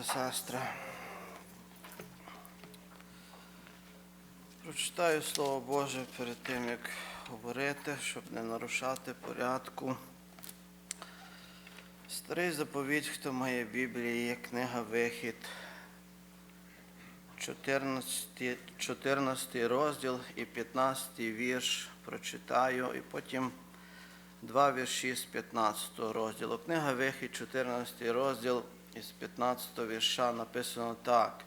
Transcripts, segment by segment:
та сестри. Прочитаю Слово Боже перед тим, як говорити, щоб не нарушати порядку. Старий заповідь, хто має Біблії, є книга Вихід, 14, 14 розділ і 15 вірш прочитаю, і потім два вірші з 15 розділу. Книга Вихід, 14 розділ із 15 вірша написано так.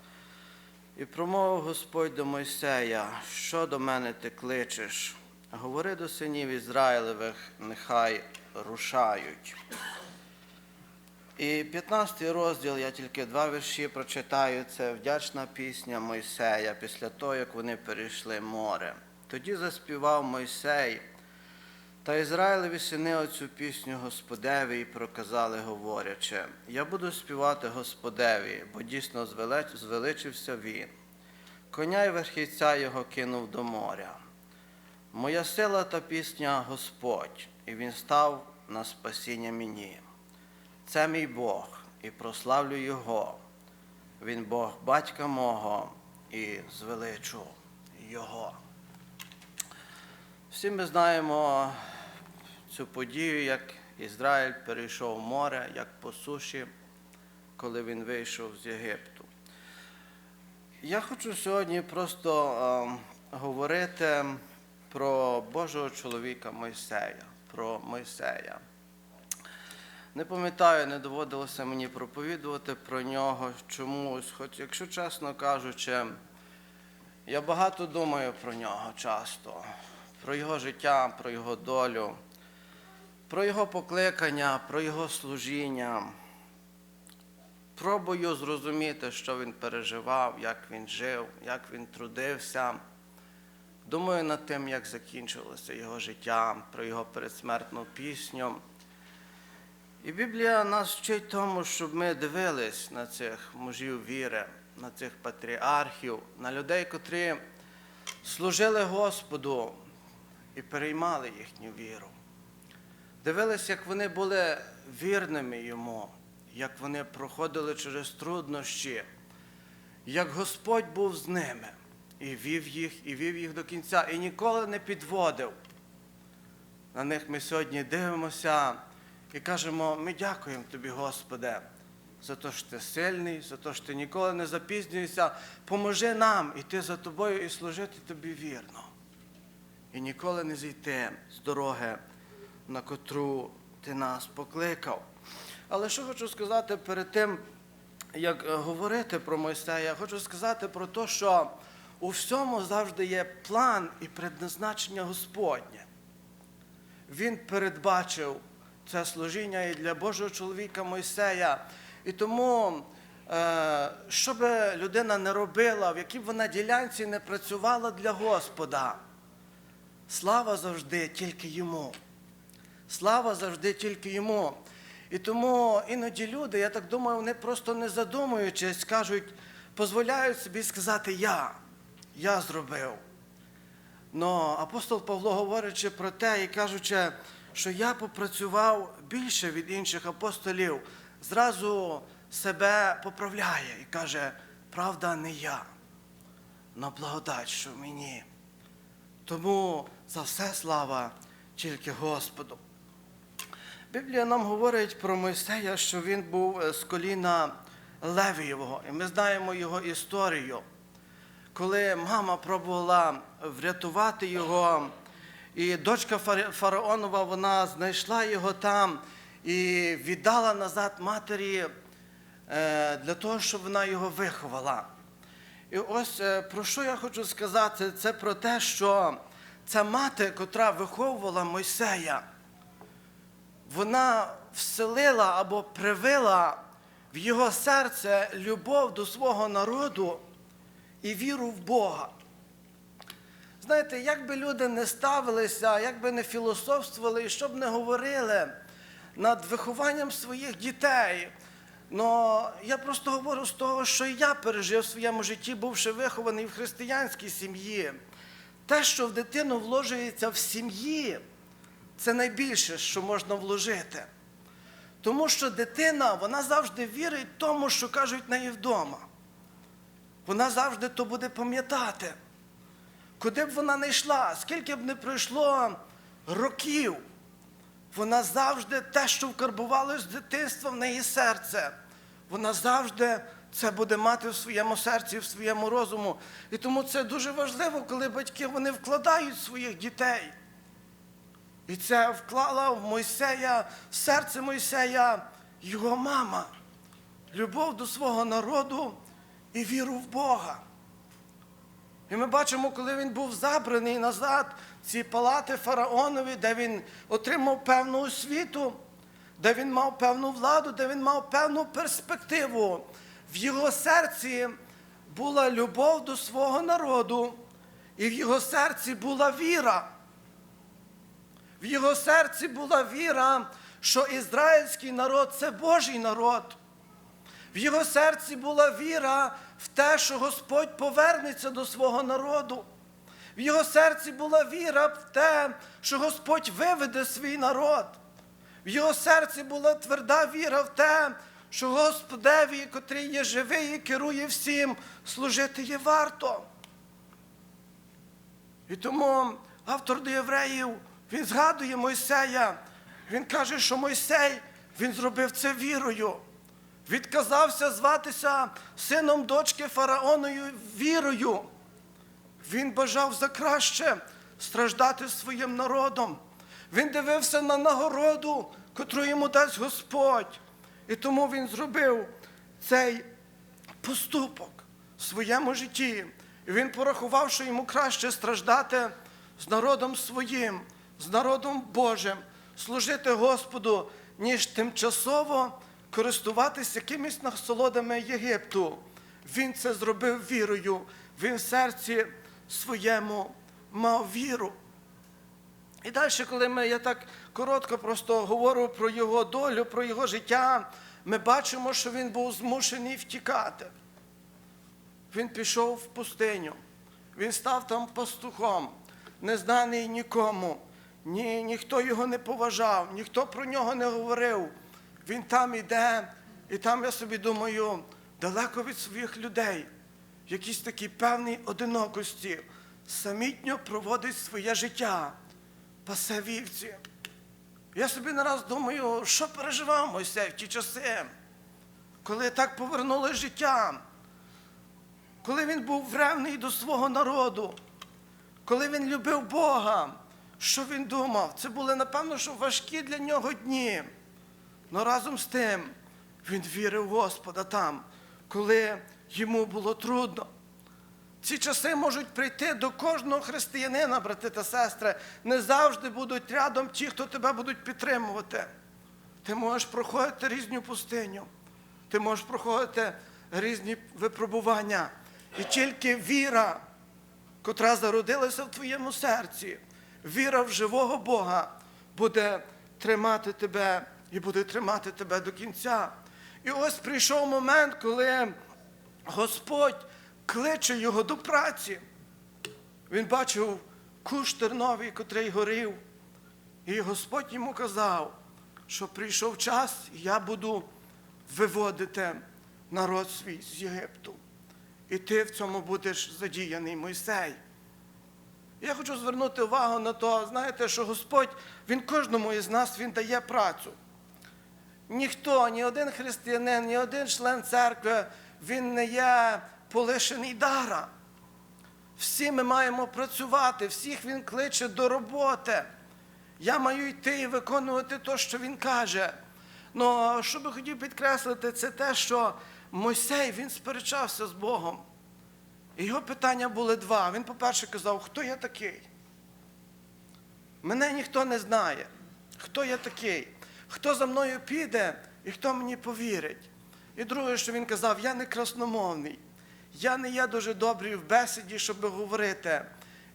І промовив Господь до Мойсея, що до мене ти кличеш? Говори до синів Ізраїлевих, нехай рушають. І 15 розділ, я тільки два вірші прочитаю, це вдячна пісня Мойсея після того, як вони перейшли море. Тоді заспівав Мойсей, та Ізраїлеві сини оцю пісню Господеві і проказали, говорячи, я буду співати Господеві, бо дійсно звеличився він. Коня й верхівця його кинув до моря. Моя сила та пісня Господь, і він став на спасіння мені. Це мій Бог, і прославлю Його. Він Бог батька мого і звеличу Його. Всі ми знаємо цю подію, як Ізраїль перейшов море, як по суші, коли він вийшов з Єгипту. Я хочу сьогодні просто е, говорити про Божого чоловіка Мойсея, про Мойсея. Не пам'ятаю, не доводилося мені проповідувати про нього чомусь, хоч, якщо чесно кажучи, я багато думаю про нього часто, про його життя, про його долю, про його покликання, про його служіння. Пробую зрозуміти, що він переживав, як він жив, як він трудився. Думаю над тим, як закінчилося його життя, про його передсмертну пісню. І Біблія нас вчить тому, щоб ми дивились на цих мужів віри, на цих патріархів, на людей, котрі служили Господу і переймали їхню віру. Дивились, як вони були вірними йому, як вони проходили через труднощі, як Господь був з ними і вів їх, і вів їх до кінця, і ніколи не підводив. На них ми сьогодні дивимося і кажемо: ми дякуємо тобі, Господи, за те, що ти сильний, за те, що ти ніколи не запізнюєшся. Поможи нам іти за тобою і служити тобі вірно. І ніколи не зійти з дороги, на котру ти нас покликав. Але що хочу сказати перед тим, як е, говорити про Мойсея, хочу сказати про те, що у всьому завжди є план і предназначення Господнє. Він передбачив це служіння і для Божого чоловіка Мойсея. І тому, е, що би людина не робила, в якій б вона ділянці не працювала для Господа, слава завжди тільки йому. Слава завжди тільки йому. І тому іноді люди, я так думаю, вони просто не задумуючись, кажуть, дозволяють собі сказати я, я зробив. Но апостол Павло, говорячи про те і кажучи, що я попрацював більше від інших апостолів, зразу себе поправляє і каже, правда, не я, но благодать, що мені. Тому за все слава тільки Господу. Біблія нам говорить про Мойсея, що він був е, з коліна Левієвого, і ми знаємо його історію. Коли мама пробувала врятувати його, і дочка фараонова вона знайшла його там і віддала назад матері е, для того, щоб вона його виховала. І ось е, про що я хочу сказати, це про те, що ця мати, котра виховувала Мойсея, вона вселила або привила в його серце любов до свого народу і віру в Бога. Знаєте, як би люди не ставилися, як би не філософствували і що б не говорили над вихованням своїх дітей. Но я просто говорю з того, що я пережив в своєму житті, бувши вихований в християнській сім'ї. Те, що в дитину вложується в сім'ї, це найбільше, що можна вложити. Тому що дитина, вона завжди вірить тому, що кажуть неї вдома. Вона завжди то буде пам'ятати. Куди б вона не йшла, скільки б не пройшло років, вона завжди те, що вкарбувалось з дитинства в неї серце, вона завжди це буде мати в своєму серці, в своєму розуму. І тому це дуже важливо, коли батьки вони вкладають своїх дітей. І це вклала в Мойсея, в серце Мойсея його мама. Любов до свого народу і віру в Бога. І ми бачимо, коли він був забраний назад, ці палати фараонові, де він отримав певну освіту, де він мав певну владу, де він мав певну перспективу. В його серці була любов до свого народу, і в його серці була віра. В його серці була віра, що ізраїльський народ це Божий народ. В його серці була віра в те, що Господь повернеться до свого народу. В його серці була віра в те, що Господь виведе свій народ. В його серці була тверда віра в те, що Господеві, котрий є живий і керує всім, служити є варто. І тому автор до євреїв, він згадує Мойсея. Він каже, що Мойсей він зробив це вірою. Відказався зватися сином дочки фараоною вірою. Він бажав за краще страждати своїм народом. Він дивився на нагороду, котру йому дасть Господь. І тому він зробив цей поступок в своєму житті. І він порахував, що йому краще страждати з народом своїм, з народом Божим, служити Господу, ніж тимчасово користуватися якимись насолодами Єгипту. Він це зробив вірою. Він в серці своєму мав віру. І далі, коли ми, я так коротко просто говорю про його долю, про його життя, ми бачимо, що він був змушений втікати. Він пішов в пустиню, він став там пастухом, незнаний нікому, Ні, ніхто його не поважав, ніхто про нього не говорив. Він там іде, і там, я собі думаю, далеко від своїх людей, в якійсь такій певній одинокості, самітньо проводить своє життя, пасе вівці. Я собі не раз думаю, що переживав Мойсей в ті часи, коли так повернули життя, коли він був ревний до свого народу, коли він любив Бога, що він думав? Це були, напевно, що важкі для нього дні. Але разом з тим він вірив в Господа там, коли йому було трудно. Ці часи можуть прийти до кожного християнина, брати та сестри. Не завжди будуть рядом ті, хто тебе будуть підтримувати. Ти можеш проходити різну пустиню, ти можеш проходити різні випробування. І тільки віра, котра зародилася в твоєму серці, віра в живого Бога буде тримати тебе і буде тримати тебе до кінця. І ось прийшов момент, коли Господь кличе його до праці. Він бачив куш терновий, котрий горів. І Господь йому казав, що прийшов час, і я буду виводити народ свій з Єгипту. І ти в цьому будеш задіяний, Мойсей. Я хочу звернути увагу на те, знаєте, що Господь, Він кожному із нас Він дає працю. Ніхто, ні один християнин, ні один член церкви, він не є полишений дара. Всі ми маємо працювати, всіх він кличе до роботи. Я маю йти і виконувати те, що він каже. Ну, що би хотів підкреслити, це те, що Мойсей він сперечався з Богом. Його питання були два. Він, по-перше, казав, хто я такий? Мене ніхто не знає. Хто я такий? Хто за мною піде і хто мені повірить? І друге, що він казав, я не красномовний, я не є дуже добрий в бесіді, щоб говорити.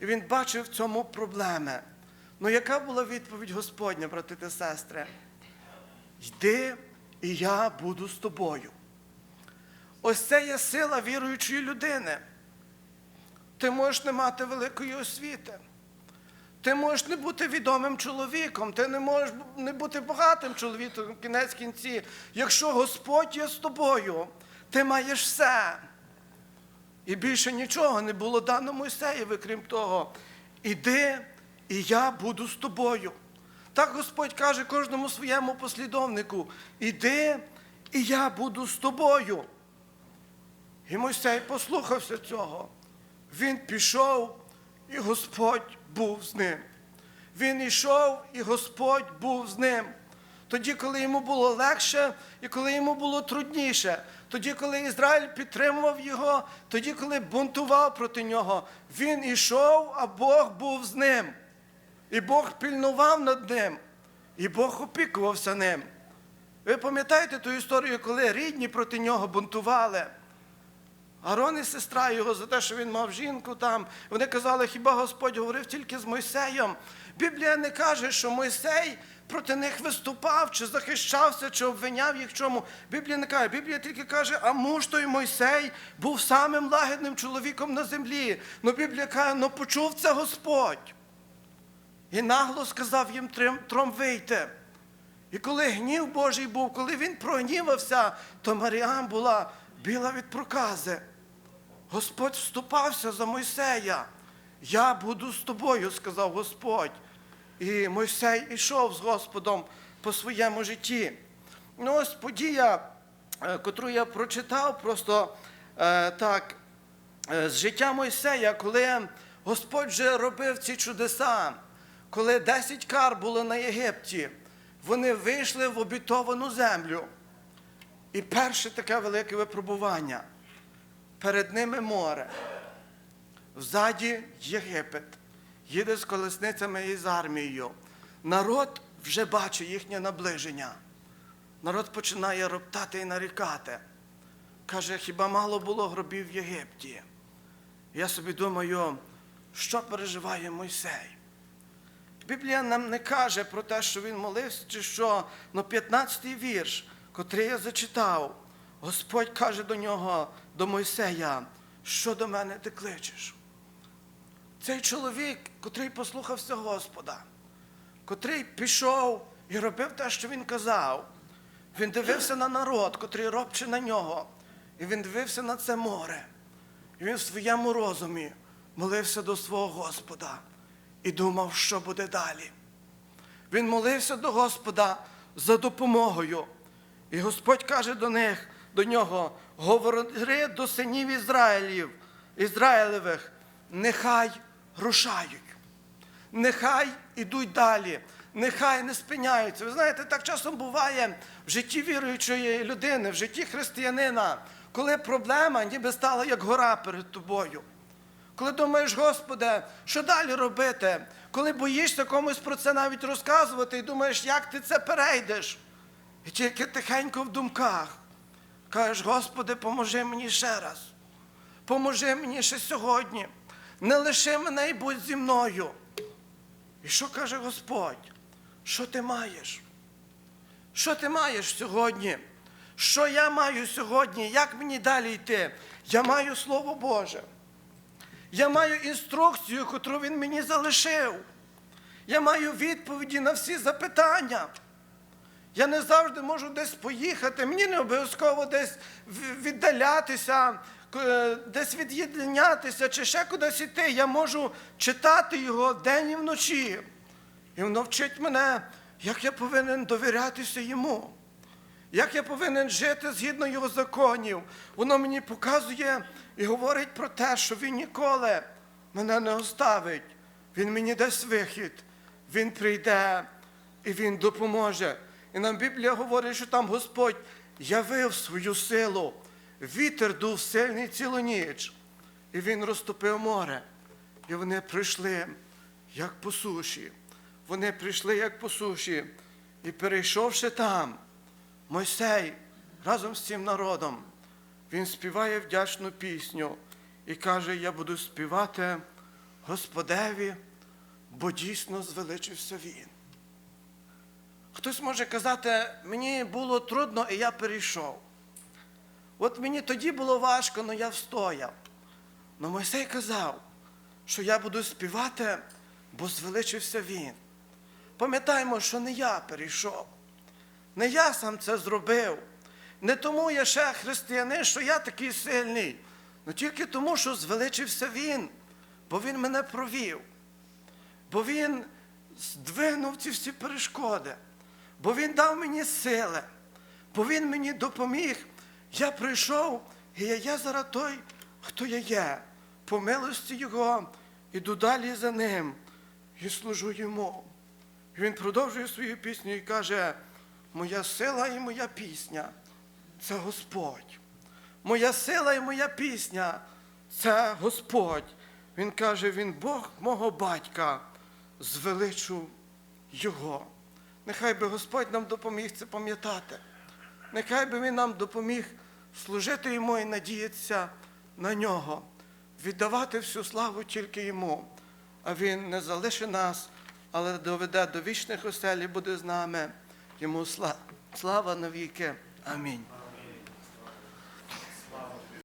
І він бачив в цьому проблеми. Ну, яка була відповідь Господня, брати та сестри? Йди, і я буду з тобою. Ось це є сила віруючої людини. Ти можеш не мати великої освіти. Ти можеш не бути відомим чоловіком, ти не можеш не бути багатим чоловіком кінець кінці. Якщо Господь є з тобою, ти маєш все. І більше нічого не було дано Мойсеєві, крім того. Іди, і я буду з тобою. Так Господь каже кожному своєму послідовнику: іди, і я буду з тобою. І Мойсей послухався цього. Він пішов, і Господь був з ним. Він йшов, і Господь був з ним. Тоді, коли йому було легше, і коли йому було трудніше, тоді, коли Ізраїль підтримував його, тоді, коли бунтував проти нього, він ішов, а Бог був з ним. І Бог пільнував над ним, і Бог опікувався ним. Ви пам'ятаєте ту історію, коли рідні проти нього бунтували? Арон і сестра його за те, що він мав жінку там. Вони казали, хіба Господь говорив тільки з Мойсеєм. Біблія не каже, що Мойсей проти них виступав, чи захищався, чи обвиняв їх чому. Біблія не каже. Біблія тільки каже, а муж той Мойсей був самим лагідним чоловіком на землі. Ну Біблія каже, ну почув це Господь. І нагло сказав їм тром вийти. І коли гнів Божий був, коли він прогнівався, то Маріам була біла від прокази. Господь вступався за Мойсея. Я буду з тобою, сказав Господь. І Мойсей ішов з Господом по своєму житті. Ну, ось подія, е, котру я прочитав, просто е, так, е, з життя Мойсея, коли Господь вже робив ці чудеса, коли 10 кар було на Єгипті, вони вийшли в обітовану землю. І перше таке велике випробування. Перед ними море. Взаді Єгипет. Їде з колесницями і з армією. Народ вже бачить їхнє наближення. Народ починає роптати і нарікати. Каже, хіба мало було гробів в Єгипті? Я собі думаю, що переживає Мойсей? Біблія нам не каже про те, що він молився, чи що, но 15-й вірш, котрий я зачитав, Господь каже до нього, до Мойсея, що до мене ти кличеш? Цей чоловік, котрий послухався Господа, котрий пішов і робив те, що він казав, він дивився на народ, котрий робче на нього, і він дивився на це море. І він в своєму розумі молився до свого Господа і думав, що буде далі. Він молився до Господа за допомогою. І Господь каже до них, до нього: говори до синів Ізраїлів, Ізраїлевих, нехай рушають, нехай ідуть далі, нехай не спиняються. Ви знаєте, так часом буває в житті віруючої людини, в житті християнина, коли проблема ніби стала як гора перед тобою. Коли думаєш, Господи, що далі робити? Коли боїшся комусь про це навіть розказувати і думаєш, як ти це перейдеш? І тільки тихенько в думках кажеш, Господи, поможи мені ще раз. Поможи мені ще сьогодні. Не лиши мене і будь зі мною. І що каже Господь? Що ти маєш? Що ти маєш сьогодні? Що я маю сьогодні? Як мені далі йти? Я маю Слово Боже. Я маю інструкцію, яку він мені залишив. Я маю відповіді на всі запитання. Я не завжди можу десь поїхати, мені не обов'язково десь віддалятися, десь від'єднятися чи ще кудись іти. Я можу читати його день і вночі. І воно вчить мене, як я повинен довірятися йому, як я повинен жити згідно його законів. Воно мені показує і говорить про те, що він ніколи мене не оставить. Він мені дасть вихід, він прийде і він допоможе. І нам Біблія говорить, що там Господь явив свою силу. Вітер дув сильний цілу ніч, і він розтопив море. І вони прийшли, як по суші. Вони прийшли, як по суші. І перейшовши там, Мойсей разом з цим народом, він співає вдячну пісню і каже: Я буду співати Господеві, бо дійсно звеличився він. Хтось може казати, мені було трудно, і я перейшов. От мені тоді було важко, але я встояв. Но Мойсей казав, що я буду співати бо звеличився Він. Пам'ятаємо, що не я перейшов, не я сам це зробив. Не тому я ще християнин, що я такий сильний, але тільки тому, що звеличився Він, бо Він мене провів, бо Він здвинув ці всі перешкоди, бо Він дав мені сили, бо Він мені допоміг. Я прийшов, і я є зараз той, хто я є. По милості Його іду далі за ним і служу йому. І він продовжує свою пісню і каже: Моя сила і моя пісня це Господь. Моя сила і моя пісня це Господь. Він каже, Він Бог мого батька, звеличу Його. Нехай би Господь нам допоміг це пам'ятати. Нехай би Він нам допоміг служити йому і надіятися на нього, віддавати всю славу тільки йому. А Він не залишить нас, але доведе до вічних осель і буде з нами. Йому слава навіки. Амінь.